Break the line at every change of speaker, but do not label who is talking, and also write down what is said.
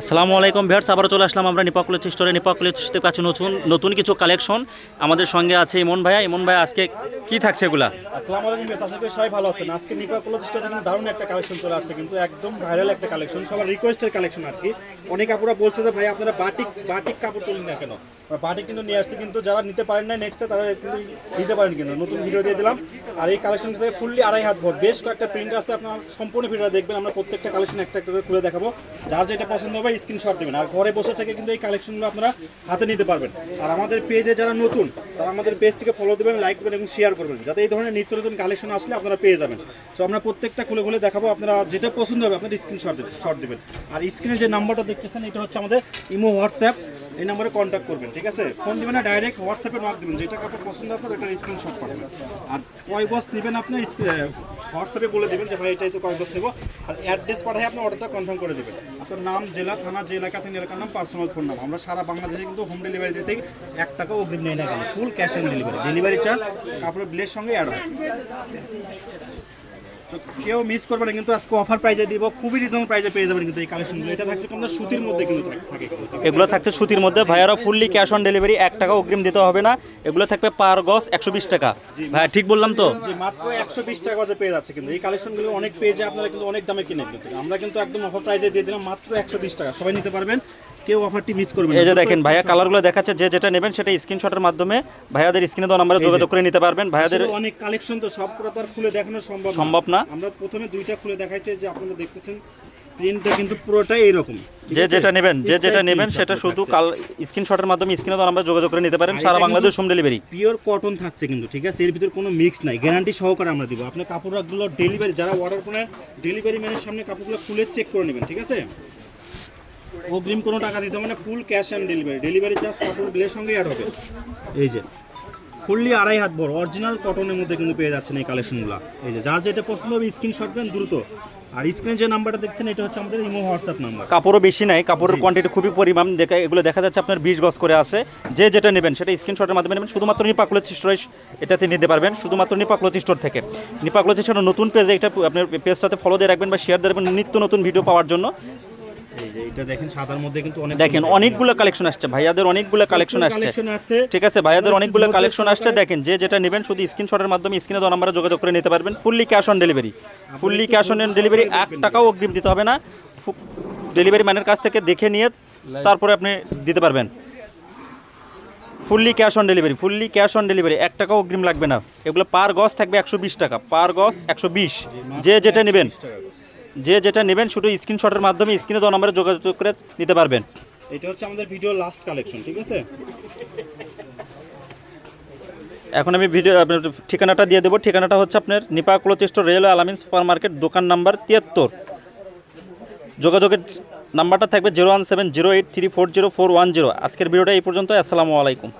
আসসালামু আলাইকুম ভিয়ার্স আবারও চলে আসলাম আমরা নিপাকুলের স্টোরে। নিপাকুলের দেখতে পাচ্ছি নতুন নতুন কিছু কালেকশন আমাদের সঙ্গে আছে ইমন ভাইয়া। ইমন ভাইয়া আজকে কি থাকছে এগুলা?
আসসালামু আলাইকুম বেশ আশা করি সবাই ভালো আছেন। আজকে নিপা কোলোজিস্টাতে কিন্তু দারুণ একটা কালেকশন চলে আসছে, কিন্তু একদম ভাইরাল একটা কালেকশন, সবার রিকোয়েস্টের কালেকশন আর কি। অনেক আপুরা বলছে যে, ভাই, আপনারা বাটিক বাটিক কাপড় তুলুন না কেন? বাটিক কিন্তু নিয়ে আসছে, কিন্তু যারা নিতে পারেন না নেক্সটে তারা কিন্তু নিতে পারেন কিন্তু। নতুন ভিডিও দিয়ে দিলাম। আর এই কালেকশন ফুললি আড়াই হাত ভর। বেশ কয়েকটা প্রিন্ট আছে, আপনার সম্পূর্ণ ভিডিও দেখবেন। আমরা প্রত্যেকটা কালেকশন একটা করে খুলে দেখাবো। যার যেটা পছন্দ হবে স্ক্রিনশট দেবেন। আর ঘরে বসে থেকে কিন্তু এই কালেকশনগুলো আপনারা হাতে নিতে পারবেন। আর আমাদের পেজে যারা নতুন, তারা আমাদের পেজটিকে ফলো দেবেন লাইক করবেন এবং শেয়ার করবেন। যাতে এই ধরনের নিত্য নতুন কালেকশন আসলে আপনারা পেয়ে যাবেন। তো আমরা প্রত্যেকটা খুলে খুলে দেখাবো। আপনারা যেটা পছন্দ হবে আপনার স্ক্রিনশট শট দেবেন। আর স্ক্রিনে যে নাম্বারটা দেখতেছেন, এটা হচ্ছে আমাদের ইমো হোয়াটসঅ্যাপ এই নম্বরে কন্ট্যাক্ট করবেন, ঠিক আছে? ফোন দিবেন না ডাইরেক্ট হোয়াটসঅ্যাপে নক দিবেন। যেটা কাপড় পছন্দ আপনার ওটার স্ক্রিনশট পাঠাবেন। আর কয় বস নেবেন আপনি হোয়াটসঅ্যাপে বলে দেবেন যে, ভাই, এটাই তো বস নেব। আর অ্যাড্রেস পাঠাই আপনি অর্ডারটা কনফার্ম করে দেবেন। আপনার নাম, জেলা, থানা, যে এলাকা থেকে এলাকার নাম পার্সোনাল ফোন নাম আমরা সারা বাংলাদেশে কিন্তু হোম ডেলিভারি দিতে এক টাকা অগ্রিম নেই না full cash on delivery delivery charge আপনার বিলের সঙ্গে অ্যাড হয়। তো কেউ মিস করবে না কিন্তু আজকে অফার প্রাইজে দিব খুবই রিজনেবল প্রাইজে পেয়ে যাবেন কিন্তু এই কালেকশনগুলো এটা থাকছে কিন্তু সুতির মধ্যে কিন্তু থাকে
এগুলো থাকছে সুতির মধ্যে। ভাইয়ারা ফুললি ক্যাশ অন ডেলিভারি এক টাকা অগ্রিম দিতে হবে না। এগুলো থাকবে পার গজ একশো বিশ টাকা। ভাইয়া ঠিক বললাম তো?
মাত্র একশো বিশ টাকা গজে পেয়ে যাচ্ছে কিন্তু। এই কালেকশনগুলো অনেক পেজে আপনারা কিন্তু অনেক দামে কিনে কিন্তু আমরা কিন্তু একদম অফার প্রাইজে দিয়ে দিলাম মাত্র একশো বিশ টাকা। সবাই নিতে পারবেন। কেউ অফারটি মিস করবেন
এই যে দেখেন ভাইয়া কালারগুলো দেখাচ্ছে যে যেটা নেবেন সেটা স্ক্রিনশটের মাধ্যমে ভাইয়াদের স্ক্রিনে দেওয়া নাম্বারে যোগাযোগ করে নিতে পারবেন। ভাইয়াদের
অনেক কালেকশন তো সব তো আর খুলে দেখানো সম্ভব
সম্ভব না।
আমরা প্রথমে দুইটা খুলে দেখাইছি যে আপনারা দেখতেছেন প্রিন্টটা কিন্তু পুরোটাই এইরকম ঠিক
যে যেটা নেবেন যে যেটা নেবেন সেটা শুধু। কাল স্ক্রিনশটের মাধ্যমে স্ক্রিনে দেওয়া নাম্বারে যোগাযোগ করে নিতে পারেন সারা Bangladesh home delivery
pure cotton থাকছে কিন্তু ঠিক আছে? এর ভিতর কোনো মিক্স নাই। গ্যারান্টি সহকারে আমরা দিব। আপনার কাপড়গুলো ডেলিভারি যারা অর্ডার করেন ডেলিভারি ম্যানের সামনে কাপড়গুলো খুলে চেক করে নেবেন ঠিক আছে? অগ্রিম কোনো টাকা দিতে হবে না full cash on delivery delivery charge কাপড় বিলের সঙ্গে অ্যাড হবে। এই যে ফুললি আড়াই হাত বড় অরিজিনাল কটনের মধ্যে কিন্তু পেয়ে যাচ্ছেন এই কালেকশনগুলো এই যে যার যেটা পছন্দ হবে স্ক্রিনশট দেন দ্রুত। আর স্ক্রিনে যে নাম্বারটা দেখছেন এটা হচ্ছে আমাদের ইমো হোয়াটসঅ্যাপ নাম্বার
কাপড়ও বেশি নাই কাপড়ের কোয়ান্টিটি খুবই পরিমাণ। দেখা এগুলো দেখা যাচ্ছে আপনার বিশ গজ করে আছে। যে যেটা নেবেন সেটা স্ক্রিনশটের মাধ্যমে নেবেন। শুধুমাত্র নিপাকুলের স্টোরে এটাতে নিতে পারবেন। শুধুমাত্র নিপাকুলের স্টোর থেকে। নিপাকুলের স্টোর নতুন পেজে এটা আপনার পেজটাতে ফলো দিয়ে রাখবেন বা শেয়ার দিয়ে রাখবেন। নিত্য নতুন ভিডিও পাওয়ার জন্য।
এই যে এটা দেখেন সাদার মধ্যে কিন্তু অনেক
দেখেন অনেকগুলো কালেকশন আসছে ভাইয়াদের অনেকগুলো কালেকশন আসছে। ঠিক আছে ভাইয়াদের অনেকগুলো কালেকশন আসছে। দেখেন যে যেটা নেবেন শুধু স্ক্রিনশটের মাধ্যমে স্ক্রিনে দেওয়া নাম্বারে যোগাযোগ করে নিতে পারবেন। Fully cash on delivery fully cash on delivery এক টাকাও অগ্রিম দিতে হবে না। ডেলিভারি ম্যানের কাছ থেকে দেখে নিয়ে তারপরে আপনি দিতে পারবেন। Fully cash on delivery fully cash on delivery এক টাকাও অগ্রিম লাগবে না। এগুলো পার গজ থাকবে একশো বিশ টাকা। পার গজ একশো বিশ। যে যেটা নেবেন। যে যেটা নেবেন শুধু স্ক্রিনশটের মাধ্যমে স্ক্রিনে দেওয়া নাম্বারে যোগাযোগ করে নিতে পারবেন।
এটা হচ্ছে আমাদের ভিডিও লাস্ট কালেকশন ঠিক আছে?
এখন আমি ভিডিও আপনার ঠিকানাটা দিয়ে দেবো। ঠিকানাটা হচ্ছে আপনার নিপা ক্লোচেস্ট রেলওয়ে আলামিন সুপার মার্কেট দোকান নাম্বার তিয়াত্তর। যোগাযোগের নাম্বারটা থাকবে zero one seven zero eight three four zero four one zero আজকের ভিডিওটা এই পর্যন্ত আসসালামু আলাইকুম।